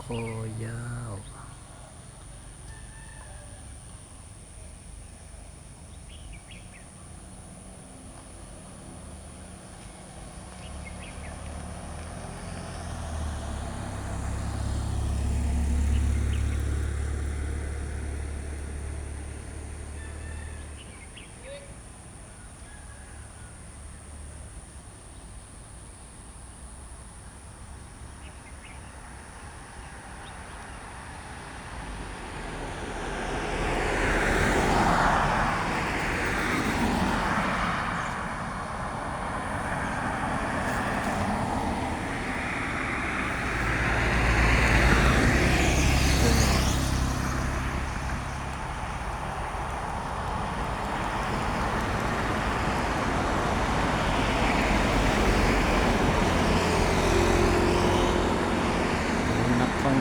โคยาว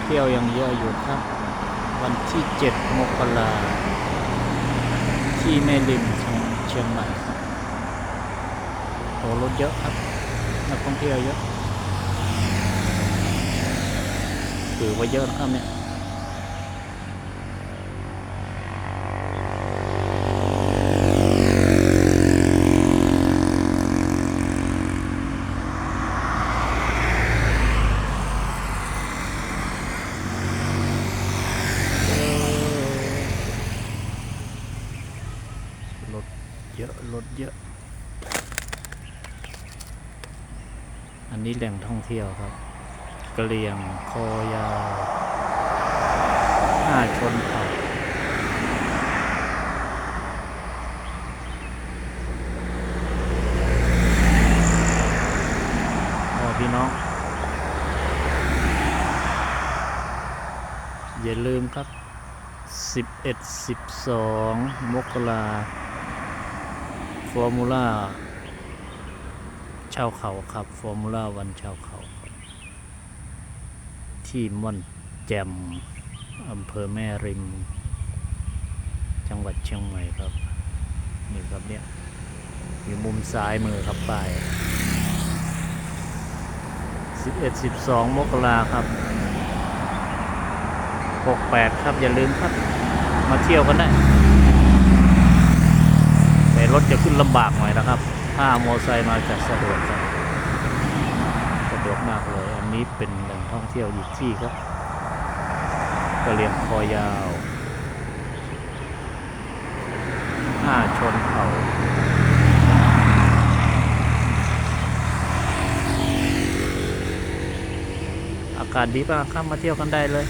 เที่ยวยังเยอะอยู่ครับ วันที่เจ็ดมกราที่แม่ริมของเชียงใหม่โอ้รถเยอะครับนักท่องเที่ยวเยอะถือว่าเยอะนะครับเนี่ย รถเย อะรถเยอะ อันนี้แหล่งท่องเที่ยวครับกะเหรี่ยงคอยาวห้าชนเผ่าพอพี่น้อง อย่าลืมครับ 11 12 มกรา ฟอร์มูล่าชาวเขาครับ ฟอร์มูล่าวันชาวเขา ที่ม่อนแจ่มอำเภอแม่ริม จังหวัดเชียงใหม่ครับ นี่ครับเนี่ย อยู่มุมซ้ายมือครับป้าย 11 12 มกราครับ 68 ครับอย่าลืมครับ มาเที่ยวกันได้ รถจะขึ้นลำบากหน่อยนะครับ ถ้ามอไซค์มาจะสะดวกสะดวกมากเลย อันนี้เป็นแหล่งท่องเที่ยวอีกที่ครับกระเลี่ยงคอยาวห้าชนเผ่าอากาศดีมากครับมาเที่ยวกันได้เลย